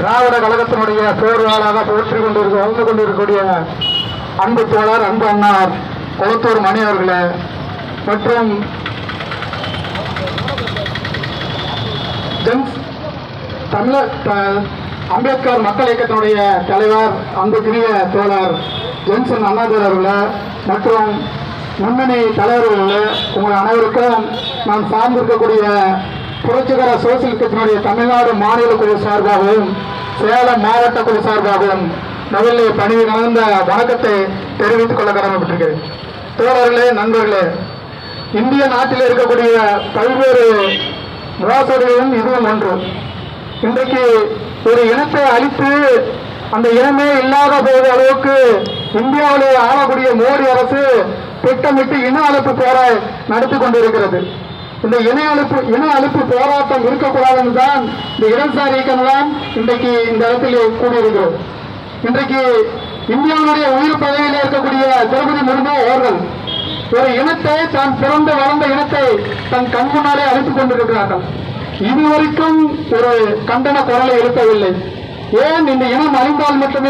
திராவிட கழகத்தினுடைய பேர்வாளாக போற்றி கொண்டிருக்க வாழ்ந்து கொண்டிருக்கக்கூடிய அன்பு தோழர் அன்பு அண்ணார் குளத்தூர் மணி அவர்களே மற்றும் ஜென்ஸ் தமிழர் அம்பேத்கர் மக்கள் இயக்கத்தினுடைய தலைவர் அன்புக்குரிய தோழர் ஜென்சன் அண்ணாதுரை அவர்களே மற்றும் முன்னணி தலைவர்களே உங்கள் அனைவருக்கும் நான் சார்ந்திருக்கக்கூடிய புரட்சிகர சோசியல் கட்சியினுடைய தமிழ்நாடு மாநில குழு சார்பாகவும் சேலம் மாவட்ட குழு சார்பாகவும் முதலில் பணிவு நடந்த வணக்கத்தை தெரிவித்துக் கொள்ள கடமைப்பட்டிருக்கிறேன். தோழர்களே நண்பர்களே இந்திய நாட்டில் இருக்கக்கூடிய பல்வேறு மோசடிகளும் இதுவும் ஒன்று. இன்றைக்கு ஒரு இனத்தை அழித்து அந்த இனமே இல்லாத போது அளவுக்கு இந்தியாவிலே ஆளக்கூடிய மோடி அரசு திட்டமிட்டு இன அழைப்பு போராய் நடத்தி கொண்டிருக்கிறது. இந்த இன அழிப்பு இன அழிப்பு போராட்டம் இருக்கக்கூடாதுன்னு தான் இந்த இடதுசாரி இயக்கம்லாம் இன்றைக்கு இந்த இடத்துல கூடியிருக்கிறோம் இன்றைக்கு இந்தியாவுடைய உயிர் பதவியில் இருக்கக்கூடிய திரௌபதி முர்மு அவர்கள் ஒரு இனத்தை தான் பிறந்து வளர்ந்த இனத்தை தன் கண் முன்னாலே அழைத்துக் கொண்டிருக்கிறார்கள். இதுவரைக்கும் ஒரு கண்டன குரலை எழுப்பவில்லை. ஏன் இந்த இனம் அழிந்தால் மட்டுமே